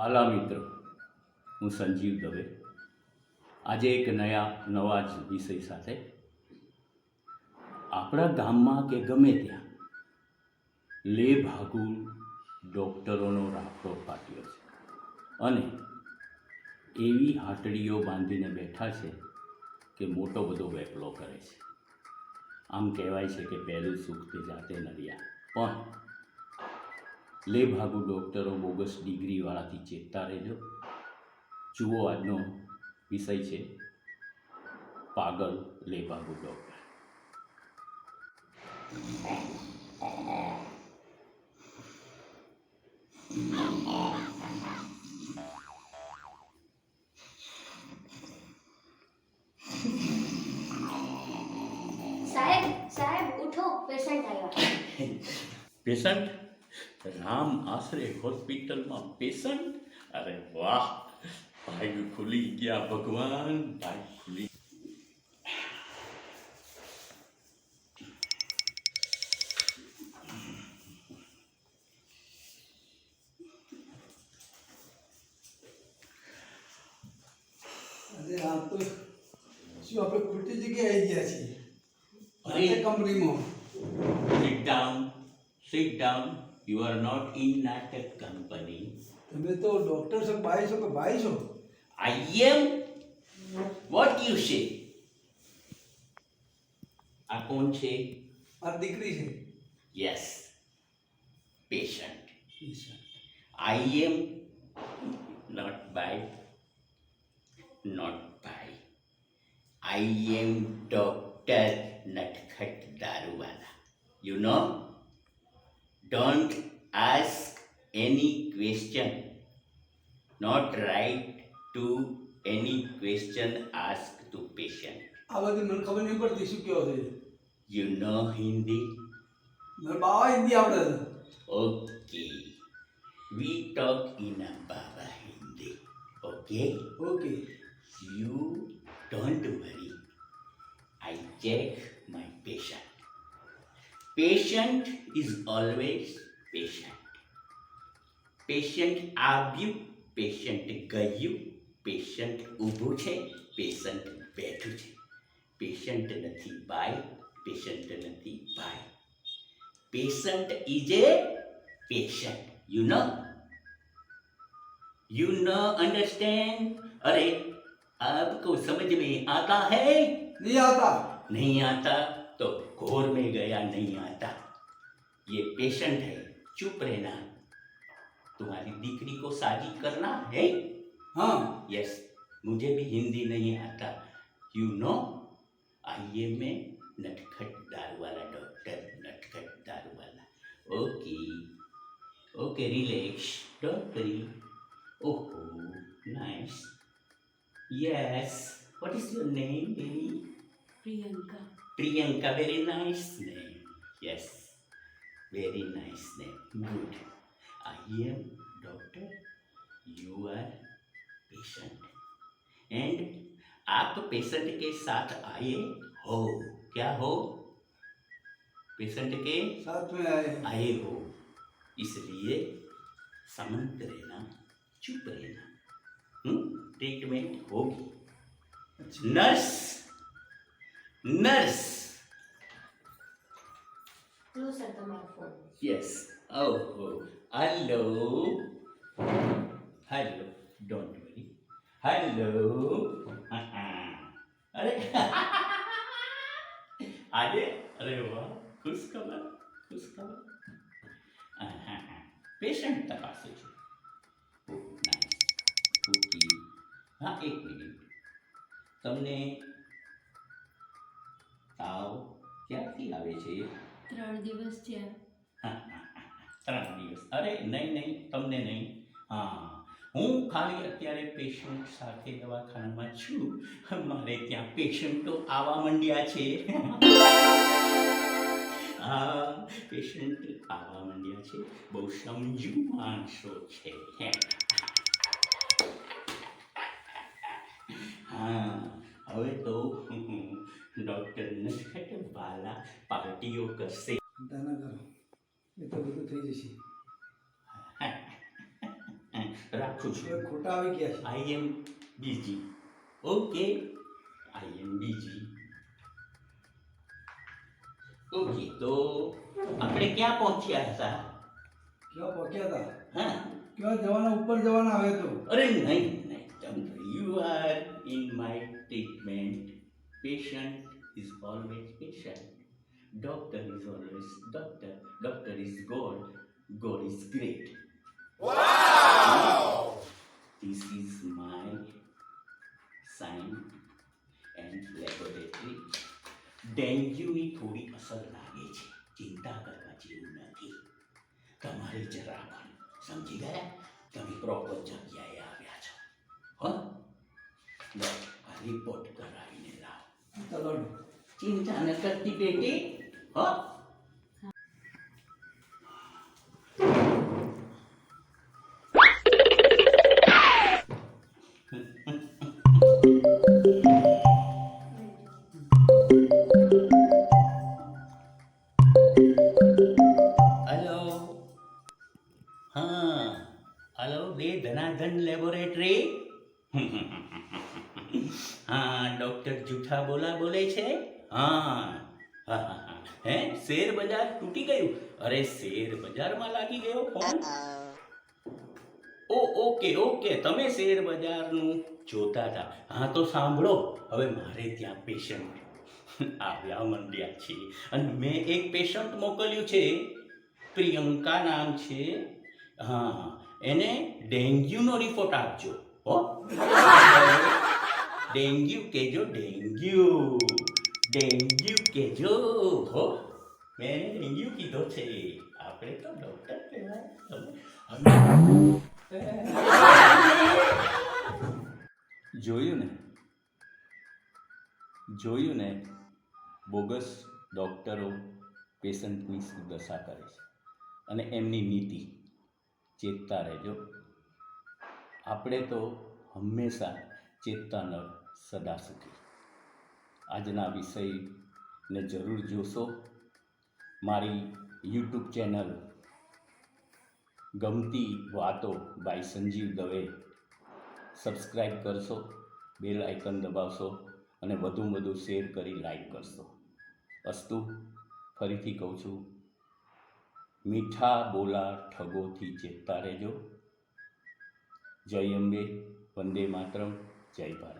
વાલા મિત્રો, હું સંજીવ દવે. આજે એક નયા, નવા જ વિષય સાથે આપણા ગામમાં કે ગમે ત્યાં લે ભાગુલ ડૉક્ટરોનો રાફડો ફાટ્યો છે અને એવી હાટડીઓ બાંધીને બેઠા છે કે મોટો બધો વેપલો કરે છે. આમ કહેવાય છે કે પહેલું સુખ તે જાતે નડ્યા પણ લે ભાગુ ડૉક્ટરો બોગસ ડિગ્રીવાળાથી ચેતતા રહેજો. જુઓ આજનો વિષય છે પાગલ લે ભાગુ ડૉક્ટર. સાહેબ સાહેબ ઉઠો પેશન્ટ આવ્યા. પેશન્ટ? રામ આશરે હોસ્પિટલમાં પેશન્ટ? અરે વાહ ભાઈ ખુલી ગયા ભગવાન ભાઈ ખુલી આ તો શું આપણે ખોટી જગ્યાએ આવી ગયા છીએ? અરે. કંપનીમાં sit down sit down. you are not in natak company તમે તો ડોક્ટર છો ભાઈ છો કે ભાઈ છો i am what you say આ કોણ છે આ દીકરી છે yes patient Isha. I am not by, not by. I am Doctor Natkhat Daruwala. You know? don't ask any question. Not write to any question asked to patient. आवाज मन खबर नहीं पड़ती शू क्या होते you know hindi? मेरे बाबा हिंदी आवड़े okay. We talk in a baba hindi. Okay? Okay. you don't worry. I check my patient. Patient is always patient patient आव्यू patient गयू पेशेंट ऊभू छे पेशेंट बैठू छे पेशेंट नथी बाय पेशेंट नथी bye. Patient is a patient you know you know understand अरे आपको समझ में आता है? नहीं आता। नहीं आता तो घोर में गया नहीं आता। ये पेशेंट है चुप रहना। तुम्हारी दीकरी को शादी करना है? हाँ। यस मुझे भी हिंदी नहीं आता। यू नो आइए मैं नटखट दार वाला डॉक्टर नटखट दार वाला okay okay relax don't worry ओहो nice yes what is your name baby Priyanka. Priyanka very nice name yes Very nice name. Good. I am doctor. You are patient. And आप पेशेंट के साथ आए हो क्या हो पेशेंट के साथ में आए आए हो इसलिए समंत रहना चुप रहना हम्म? ट्रीटमेंट होगी अच्छा नर्स नर्स લો સર તમારો phone Yes. Oh, oh. Hello. Hello. Don't worry. Hello. અરે આજે અરે વાહ ખુશ ખબર ખુશ ખબર પેશન્ટ તપાસે છે ઓકે હા એક મિનિટ તમને તાવ ક્યાંથી આવે છે ત્રણ દિવસ થયા ત્રણ દિવસ. અરે, નહીં નહીં, તમને નહીં. હા. હું ખાલી અત્યારે પેશન્ટ સાથે દવાખાનામાં છું. મારે ત્યાં પેશન્ટો આવવા માંડ્યા છે. હા પેશન્ટ આવવા માંડ્યા છે. બહુ સમજુ માણસો છે. હા. હવે તો ડૉક્ટર નટખટ વાલા પાર્ટીઓ કરશે. ચિંતા ના કરો. એ તો બધું થઈ જશે. રાખું છું. ખોટા આવી ગયા છે. આઈ એમ બીજી ઓકે આઈ એમ બીજી ઓકે તો આપણે ક્યાં પહોંચ્યા હતા? ક્યાં પહોંચ્યા હતા? હા. ક્યાં જવાના? ઉપર જવાના હવે તો. અરે નહીં નહીં. You are in my treatment patient is patient. Doctor is always doctor. Doctor is God. God is great. Wow! This is my sign and laboratory. ડેન્ગ્યુની થોડી અસર લાગે છે ચિંતા કરવા જેવું નથી તમારે જરા પણ સમજી ગયા તમે પ્રોપર જગ્યાએ આવ્યા છો હો આ રિપોર્ટ કરાવીને લાવો ચલો ચિંતા ન કરતી બેટી હો હલો ડોક્ટર જૂઠા બોલા બોલે છે? હા. હે શેર બજાર તૂટી ગયું? અરે, શેર બજારમાં લાગી ગયો ફોન ઓ, ઓકે ઓકે. તમે શેર બજારનું જોતા હતા. હા, તો સાંભળો. હવે મારે ત્યાં પેશન્ટ આવ્યા મંડ્યા છે. અને મેં એક પેશન્ટ મોકલ્યું છે. પ્રિયંકા નામ છે. હા એને ડેન્ગ્યુનો રિપોર્ટ આપજો. હો? ડેન્ગ્યુ કેજો, ડેન્ગ્યુ. ડેન્ગ્યુ કેજો. હો, મેં ડેન્ગ્યુ કીધો છે. આપણે તો ડોક્ટર કહેવાય. જોયું ને? જોયું ને? બોગસ ડૉક્ટરો પેશન્ટની શું દશા કરે છે. અને એમની નીતિ ચેતતા રહેજો. આપણે તો હંમેશા ચેતતા ન સદા સુખી. આજના વિષયને જરૂર જોશો. મારી યુટ્યુબ ચેનલ ગમતી વાતો બાય સંજીવ દવે. સબસ્ક્રાઈબ કરશો, બેલ આઇકન દબાવશો અને વધુ વધુ શેર કરી લાઈક કરશો. અસ્તુ, ફરીથી કહું છું, મીઠા બોલા ઠગોથી ચેતતા રહેજો. જય અંબે, વંદે માતરમ, જય ભારત.